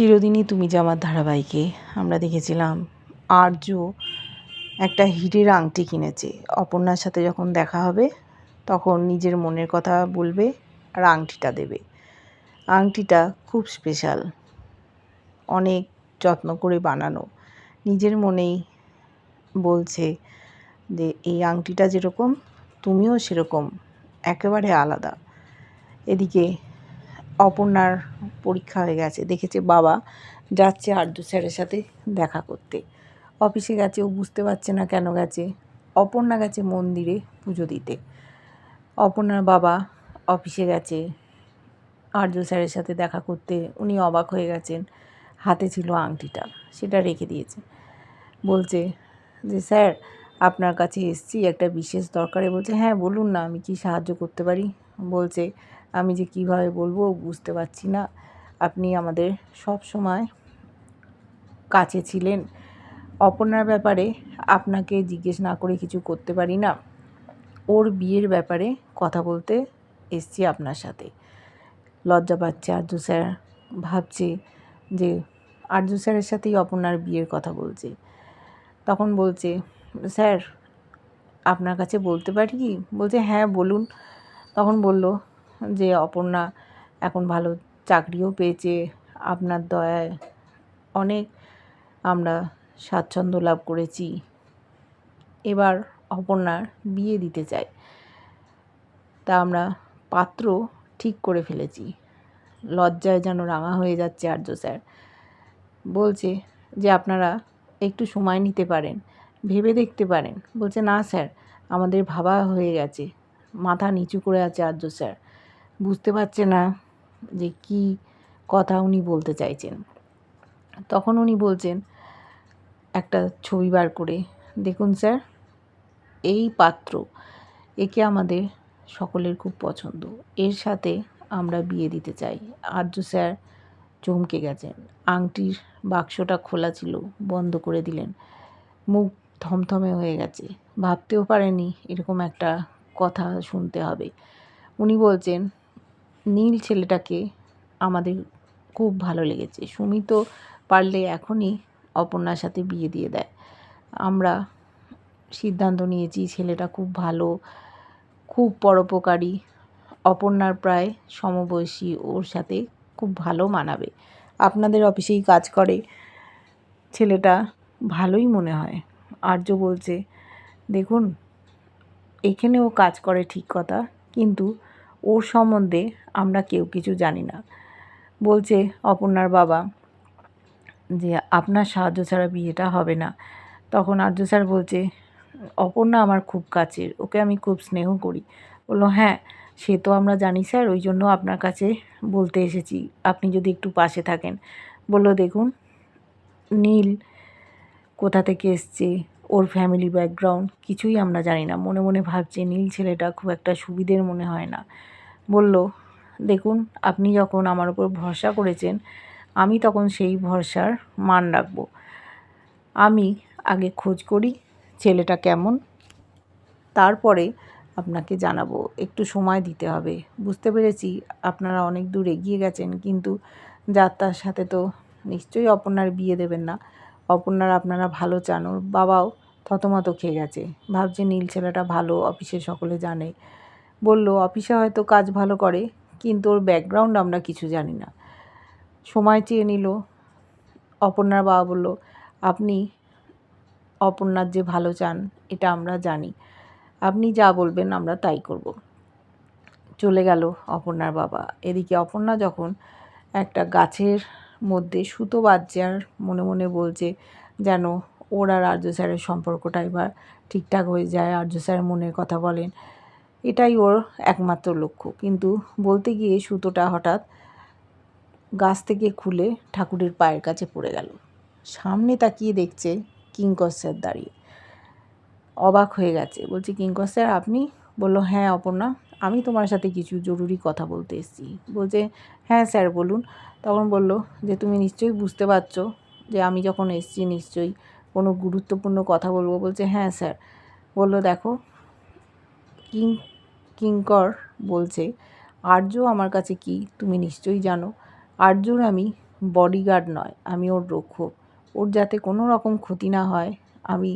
চিরদিনই তুমি যে আমার ধারাবাহিকে, আমরা দেখেছিলাম আর্য একটা হিরের আংটি কিনেছে। অপর্ণার সাথে যখন দেখা হবে, তখন নিজের মনের কথা বলবে আর আংটিটা দেবে। আংটিটা খুব স্পেশাল অনেক যত্ন করে বানানো। নিজের মনেই বলছে যে, এই আংটিটা যেরকম, তুমিও সেরকম, একেবারে আলাদা। এদিকে অপর্ণার পরীক্ষা হয়ে গেছে। দেখেছে বাবা যাচ্ছে আর্য স্যারের সাথে দেখা করতে। অফিসে গেছে, ও বুঝতে পারছে না কেন গেছে। অপর্ণা গেছে মন্দিরে পুজো দিতে। অপর্ণার বাবা অফিসে গেছে আর্য স্যারের সাথে দেখা করতে। উনি অবাক হয়ে গেছেন, হাতে ছিল আংটিটা, সেটা রেখে দিয়েছে। বলছে যে, স্যার, আপনার কাছে এসছি, একটা বিশেষ দরকারে। বলছে হ্যাঁ বলুন না, আমি কি সাহায্য করতে পারি? বলছে আমি যে কীভাবে বলব বুঝতে পারছি না। আপনি আমাদের সব সময় কাছে ছিলেন। অপর্ণার ব্যাপারে আপনাকে জিজ্ঞেস না করে কিছু করতে পারি না। ওর বিয়ের ব্যাপারে কথা বলতে এসছি আপনার সাথে। লজ্জা পাচ্ছে আর্য স্যার। ভাবছে যে আর্য স্যারের সাথেই অপর্ণার বিয়ের কথা বলছে। তখন বলছে, স্যার, আপনার কাছে বলতে পারি কি? বলছে হ্যাঁ বলুন। তখন বলল যে অপর্ণা এখন ভালো চাকরিও পেয়েছে, আপনার দয়ায় অনেক আমরা স্বাচ্ছন্দ্য লাভ করেছি। এবার অপর্ণার বিয়ে দিতে চাই। তা আমরা পাত্র ঠিক করে ফেলেছি। লজ্জায় যেন রাঙা হয়ে যাচ্ছে আর্য স্যার। বলছে যে আপনারা একটু সময় নিতে পারেন, ভেবে দেখতে পারেন। বলছে, না স্যার, আমাদের ভাবা হয়ে গেছে। মাথা নিচু করে আছে আর্য স্যার। বুঝতে পারছে না যে কি কথা উনি বলতে চাইছেন। তখন উনি বলছেন, একটা ছবি বার করে, দেখুন স্যার, এই পাত্র একে আমাদের সকলের খুব পছন্দ। এর সাথে আমরা বিয়ে দিতে চাই। আর্য স্যার চমকে গেছেন। আংটির বাক্সটা খোলা ছিল, বন্ধ করে দিলেন। মুখ থমথমে হয়ে গেছে। ভাবতেও পারেনি এরকম একটা কথা শুনতে হবে। উনি বলছেন নীল ছেলেটাকে আমাদের খুব ভালো লেগেছে। সুমিত পারলে এখনই অপর্ণার সাথে বিয়ে দিয়ে দেয়। আমরা সিদ্ধান্ত নিয়েছি ছেলেটা খুব ভালো, খুব পরোপকারী। অপর্ণার প্রায় সমবয়সী, ওর সাথে খুব ভালো মানাবে। আপনাদের অফিসেই কাজ করে। ছেলেটা ভালোই মনে হয়। আর্য বলছে, দেখুন এখানেও কাজ করে ঠিক কথা, কিন্তু ওর সম্বন্ধে আমরা কেউ কিছু জানি না। বলছে অপর্ণার বাবা যে, আপনার সাহায্য ছাড়া বিয়েটা হবে না। তখন আর্য স্যার বলছে, অপর্ণা আমার খুব কাছের, ওকে আমি খুব স্নেহ করি। বলল হ্যাঁ সে তো আমরা জানি স্যার, ওই জন্য আপনার কাছে বলতে এসেছি, আপনি যদি একটু পাশে থাকেন। বলল, দেখুন, নীল কোথা থেকে এসছে? ওর ফ্যামিলি ব্যাকগ্রাউন্ড কিছুই আমরা জানি না। মনে মনে ভাবছে, নীল ছেলেটা খুব একটা সুবিধের মনে হয় না। বলল, দেখুন, আপনি যখন আমার উপর ভরসা করেছেন, আমি তখন সেই ভরসার মান রাখব। আমি আগে খোঁজ করি ছেলেটা কেমন, তারপরে আপনাকে জানাব। একটু সময় দিতে হবে। বুঝতে পেরেছি আপনারা অনেক দূর এগিয়ে গেছেন, কিন্তু যাত্রার সাথে তো নিশ্চয়ই অপর্ণার বিয়ে দেবেন না। অপর্ণার আপনারা ভালো চান, ওর বাবাও থতমত খেয়ে গেছে। ভাবছে নীল ছেলেটা ভালো, অফিসে সকলে জানে। বলল, অফিসে হয়তো কাজ ভালো করে, কিন্তু ওর ব্যাকগ্রাউন্ড আমরা কিছু জানি না। সময় চেয়ে নিল। অপর্ণার বাবা বলল, আপনি অপর্ণার যে ভালো চান, এটা আমরা জানি। আপনি যা বলবেন আমরা তাই করব। চলে গেল অপর্ণার বাবা। এদিকে অপর্ণা যখন একটা গাছের মধ্যে সুতো বাজছে মনে মনে বলছে যেন ওর আর আর্য স্যারের সম্পর্কটা এবার ঠিকঠাক হয়ে যায় আর্য স্যার মনের কথা বলেন, এটাই ওর একমাত্র লক্ষ্য। কিন্তু বলতে গিয়ে সুতোটা হঠাৎ গাছ থেকে খুলে ঠাকুরের পায়ের কাছে পড়ে গেল। সামনে তাকিয়ে দেখছে কিঙ্কর স্যার দাঁড়িয়ে। অবাক হয়ে গেছে। বলছে, কিঙ্কর স্যার, আপনি? বলল হ্যাঁ অপর্ণা, আমি তোমার সাথে কিছু জরুরি কথা বলতে এসেছি। বলছে হ্যাঁ স্যার, বলুন। তখন বলল, যে তুমি নিশ্চয়ই বুঝতে পারছ যে আমি যখন এসেছি, নিশ্চয়ই গুরুত্বপূর্ণ কথা বলব বলছে হ্যাঁ স্যার। বলল, দেখো, কিং, কিঙ্কর বলছে, আর্য আমার কাছে কি? তুমি নিশ্চয়ই জানো। আর্যর আমি বডিগার্ড নয়, আমি ওর রক্ষক ওর যাতে কোনো রকম ক্ষতি না হয়, আমি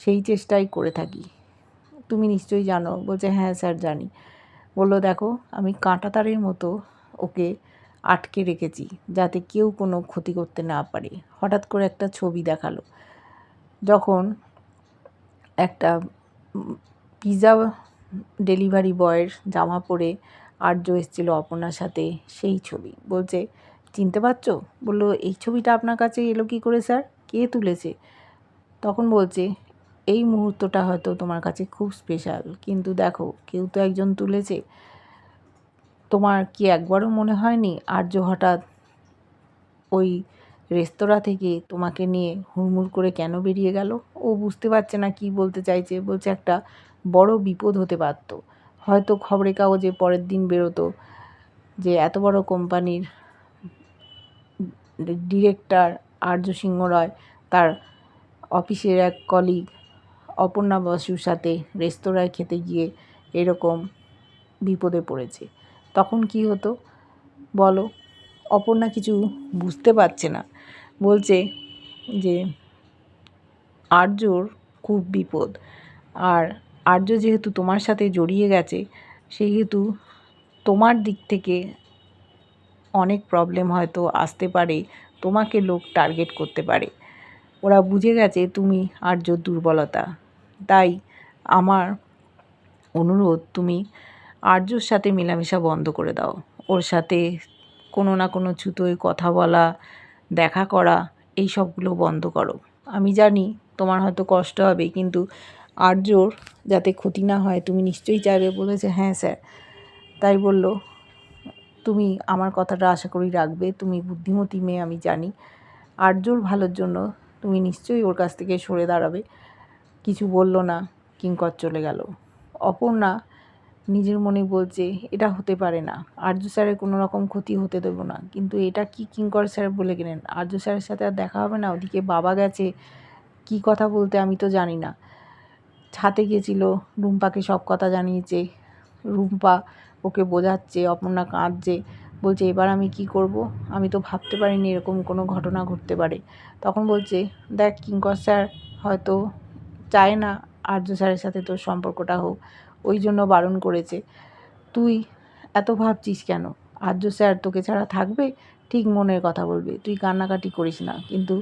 সেই চেষ্টাই করে থাকি। তুমি নিশ্চয়ই জানো? বলছে হ্যাঁ স্যার, জানি। বলল, দেখো, আমি কাঁটা তারের মতো ওকে আটকে রেখেছি, যাতে কেউ কোনো ক্ষতি করতে না পারে। হঠাৎ করে একটা ছবি দেখাল। যখন একটা পিৎজা ডেলিভারি বয়ের জামা পরে আর্য এসেছিল অপর্ণার সাথে সেই ছবি। বলছে, চিনতে পারছ? বলল, এই ছবিটা আপনার কাছে এলো কী করে, স্যার? কে তুলেছে? তখন বলছে, এই মুহূর্তটা হয়তো তোমার কাছে খুব স্পেশাল কিন্তু দেখো, কেউ তো একজন তুলেছে। তোমার কি একবারও মনে হয়নি আর্য হঠাৎ ওই রেস্তোরাঁ থেকে তোমাকে নিয়ে হুড়মুড় করে কেন বেরিয়ে গেল? ও বুঝতে পারছে না কি বলতে চাইছে। বলছে একটা বড় বিপদ হতে পারতো হয়তো খবরের কাগজে পরের দিন বেরোতো যে এত বড় কোম্পানির ডিরেক্টর আর্য সিংহ রয় তার অফিসের এক কলিগ অপর্ণা বসুর সাথে রেস্তোরাঁয় খেতে গিয়ে এরকম বিপদে পড়েছে। তখন কি হতো? বলো। অপর্ণা কিছু বুঝতে পারছে না। বলছে যে, আর্যর খুব বিপদ। আর আর্য যেহেতু তোমার সাথে জড়িয়ে গেছে, সেহেতু তোমার দিক থেকে অনেক প্রবলেম হয়তো আসতে পারে, তোমাকে লোক টার্গেট করতে পারে। ওরা বুঝে গেছে তুমি আর্যর দুর্বলতা। তাই আমার অনুরোধ, তুমি আর্যর সাথে মেলামেশা বন্ধ করে দাও। ওর সাথে কোনো না কোনো ছুতোয় কথা বলা, দেখা করা, এই সবগুলো বন্ধ করো। আমি জানি তোমার হয়তো কষ্ট হবে, কিন্তু আর্যর যাতে ক্ষতি না হয়, তুমি নিশ্চয়ই চাইবে বলেছে হ্যাঁ স্যার। তাই বলল, তুমি আমার কথাটা আশা করি রাখবে, তুমি বুদ্ধিমতী মেয়ে, আমি জানি। আর্যর ভালোর জন্য তুমি নিশ্চয়ই ওর কাছ থেকে সরে দাঁড়াবে। কিছু বলল না, কিঙ্কর চলে গেল। অপর্ণা নিজের মনে বলছে, এটা হতে পারে না। আর্য স্যারের কোনো রকম ক্ষতি হতে দেবো না। কিন্তু এটা কি কিঙ্কর স্যার বলে গেলেন। আর্য স্যারের সাথে আর দেখা হবে না। ওদিকে বাবা গেছে। কি কথা বলতে আমি তো জানি না। ছাতে গিয়েছিল। রুম্পাকে সব কথা জানিয়েছে। রুম্পা ওকে বোঝাচ্ছে, অপর্ণা কাঁদছে। বলছে, এবার আমি কি করব? আমি তো ভাবতে পারিনি এরকম কোনো ঘটনা ঘটতে পারে। তখন বলছে, দেখ কিঙ্কর স্যার, হয়তো চায় না আর্য স্যারের সাথে তোর সম্পর্কটা হোক। ওই জন্য বারণ করেছে। তুই এত ভাবছিস কেন? আর্য স্যার তোকে ছাড়া থাকবে? ঠিক মনের কথা বলবে। তুই কান্নাকাটি করিস না। কিন্তু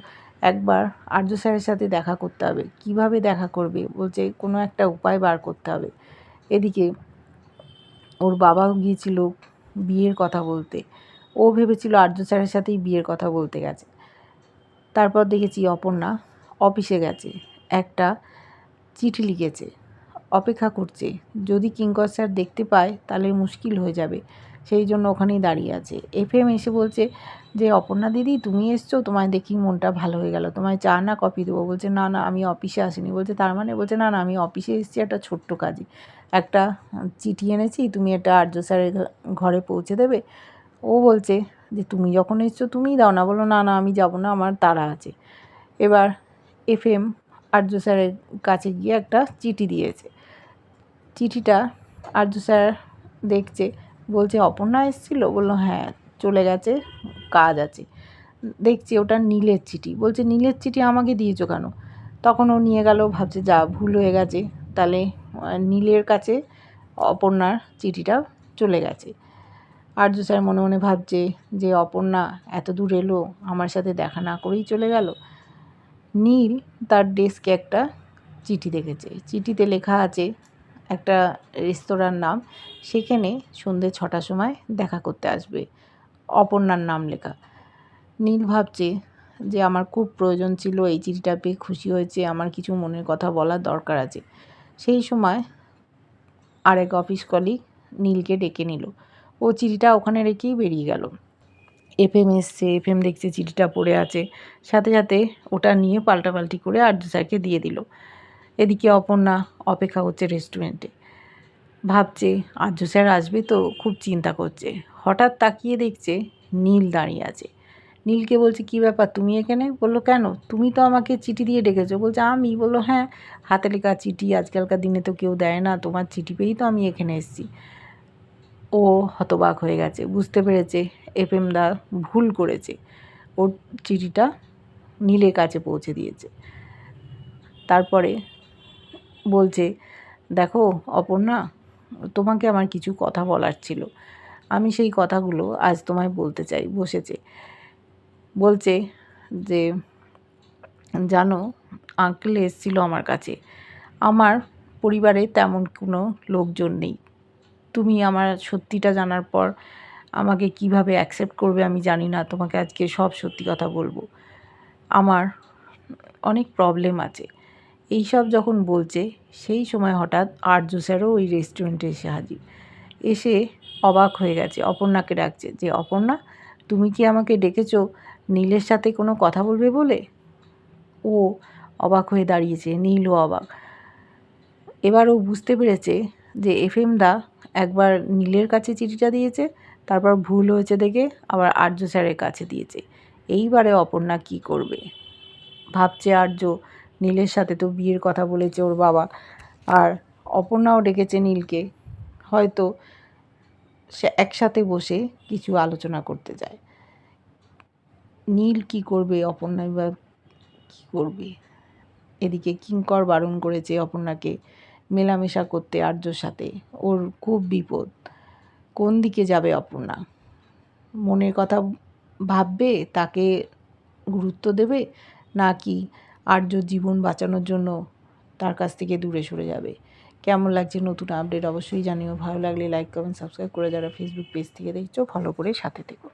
একবার আর্য স্যারের সাথে দেখা করতে হবে। কীভাবে দেখা করবে? বলছে কোনো একটা উপায় বার করতে হবে। এদিকে ওর বাবাও গিয়েছিল বিয়ের কথা বলতে। ও ভেবেছিল আর্য স্যারের সাথেই বিয়ের কথা বলতে গেছে। তারপর দেখেছি অপর্ণা অফিসে গেছে। একটা চিঠি লিখেছে। অপেক্ষা করছে। যদি কিঙ্কর স্যার দেখতে পায়, তাহলে মুশকিল হয়ে যাবে। সেই জন্য ওখানেই দাঁড়িয়ে আছে। এফ এম এসে বলছে যে, অপর্ণা দিদি, তুমি এসছো? তোমায় দেখি মনটা ভালো হয়ে গেল। তোমায় চা না কফি দেবো? বলছে, না না, আমি অফিসে আসিনি। বলছে, তার মানে? বলছে, না না, আমি অফিসে এসেছি একটা ছোট্ট কাজে। একটা চিঠি এনেছি, তুমি এটা আর্য স্যারের ঘরে পৌঁছে দেবে? ও বলছে যে, তুমি যখন এসছো, তুমিই দাও না। বলো না না, আমি যাব না, আমার তাড়া আছে। এবার এফ এম আর্য স্যারের কাছে গিয়ে একটা চিঠি দিয়েছে। চিঠিটা আর্য স্যার দেখছে। বলছে, অপর্ণা এসেছিল? বলল হ্যাঁ চলে গেছে, কাজ আছে। দেখছি ওটা নীলের চিঠি। বলছে, নীলের চিঠি আমাকে দিয়েছ কেন? তখন ও নিয়ে গেল, ভাবছে, যা ভুল হয়ে গেছে, তাহলে নীলের কাছে অপর্ণার চিঠিটা চলে গেছে। আর্য স্যার মনে মনে ভাবছে যে, অপর্ণা এত দূর এলো, আমার সাথে দেখা না করেই চলে গেল। নীল তার ডেস্কে একটা চিঠি দেখেছে। চিঠিতে লেখা আছে একটা রেস্তোরাঁর নাম, সেখানে সন্ধে ছটার সময় দেখা করতে আসবে। অপর্ণার নাম লেখা। নীল ভাবছে যে আমার খুব প্রয়োজন ছিল, এই চিঠিটা পেয়ে খুশি হয়েছে, আমার কিছু মনের কথা বলার দরকার আছে। সেই সময় আরেক অফিস কলিগ নীলকে ডেকে নিল। ও চিঠিটা ওখানে রেখেই বেরিয়ে গেল। এফএম এসছে, এফএম দেখছে চিঠিটা পড়ে আছে। সাথে সাথে ওটা নিয়ে পাল্টাপাল্টি করে আর্য স্যারকে দিয়ে দিল। এদিকে অপর্ণা অপেক্ষা করছে রেস্টুরেন্টে। ভাবছে আর্য স্যার আসবে তো খুব চিন্তা করছে। হঠাৎ তাকিয়ে দেখছে নীল দাঁড়িয়ে আছে। নীলকে বলছে, কী ব্যাপার? তুমি এখানে? বলল, কেন? তুমি তো আমাকে চিঠি দিয়ে ডেকেছো। বলছে, আমি? বলল হ্যাঁ হাতে লেখা চিঠি আজকালকার দিনে তো কেউ দেয় না, তোমার চিঠি পেয়েই তো আমি এখানে এসেছি। ও হতবাক হয়ে গেছে, বুঝতে পেরেছে এফ এম দা ভুল করেছে। ওর চিঠিটা নীলের কাছে পৌঁছে দিয়েছে। তারপরে বলছে, দেখো অপর্ণা, তোমাকে আমার কিছু কথা বলার ছিল। আমি সেই কথাগুলো আজ তোমায় বলতে চাই। বসেছে। বলছে যে, জানো আঙ্কেল এসেছিল আমার কাছে। আমার পরিবারে তেমন কোনো লোকজন নেই। তুমি আমার সত্যিটা জানার পর আমাকে কীভাবে অ্যাকসেপ্ট করবে আমি জানি না। তোমাকে আজকে সব সত্যি কথা বলব। আমার অনেক প্রবলেম আছে। এই সব যখন বলছে, সেই সময় হঠাৎ আর্য স্যারও ওই রেস্টুরেন্টে এসে হাজির। এসে অবাক হয়ে গেছে, অপর্ণাকে ডাকছে যে, অপর্ণা, তুমি কি আমাকে ডেকেছো? নীলের সাথে কোনো কথা বলবে বলে? ও অবাক হয়ে দাঁড়িয়েছে নীলও অবাক। এবার ও বুঝতে পেরেছে যে, এফএম দা একবার নীলের কাছে চিঠিটা দিয়েছে, তারপর ভুল হয়েছে দেখে আবার আর্য স্যারের কাছে দিয়েছে। এইবারে অপর্ণা কি করবে? ভাবছে আর্য নীলের সাথে তো বিয়ের কথা বলেছে ওর বাবা। আর অপর্ণাও ডেকেছে নীলকে। হয়তো সে একসাথে বসে কিছু আলোচনা করতে যায়। নীল কি করবে? অপর্ণা বা কী করবে? এদিকে কিঙ্কর বারণ করেছে অপর্ণাকে মেলামেশা করতে আর্যর সাথে। ওর খুব বিপদ। কোন দিকে যাবে অপর্ণা? মনের কথা ভাববে? তাকে গুরুত্ব দেবে? নাকি আর্য জীবন বাঁচানোর জন্য তার কাছ থেকে দূরে সরে যাবে। কেমন লাগছে নতুন আপডেট অবশ্যই জানিও। ভালো লাগলে লাইক কমেন্ট সাবস্ক্রাইব করে যারা ফেসবুক পেজ থেকে দেখছ ফলো করে সাথে থেকো।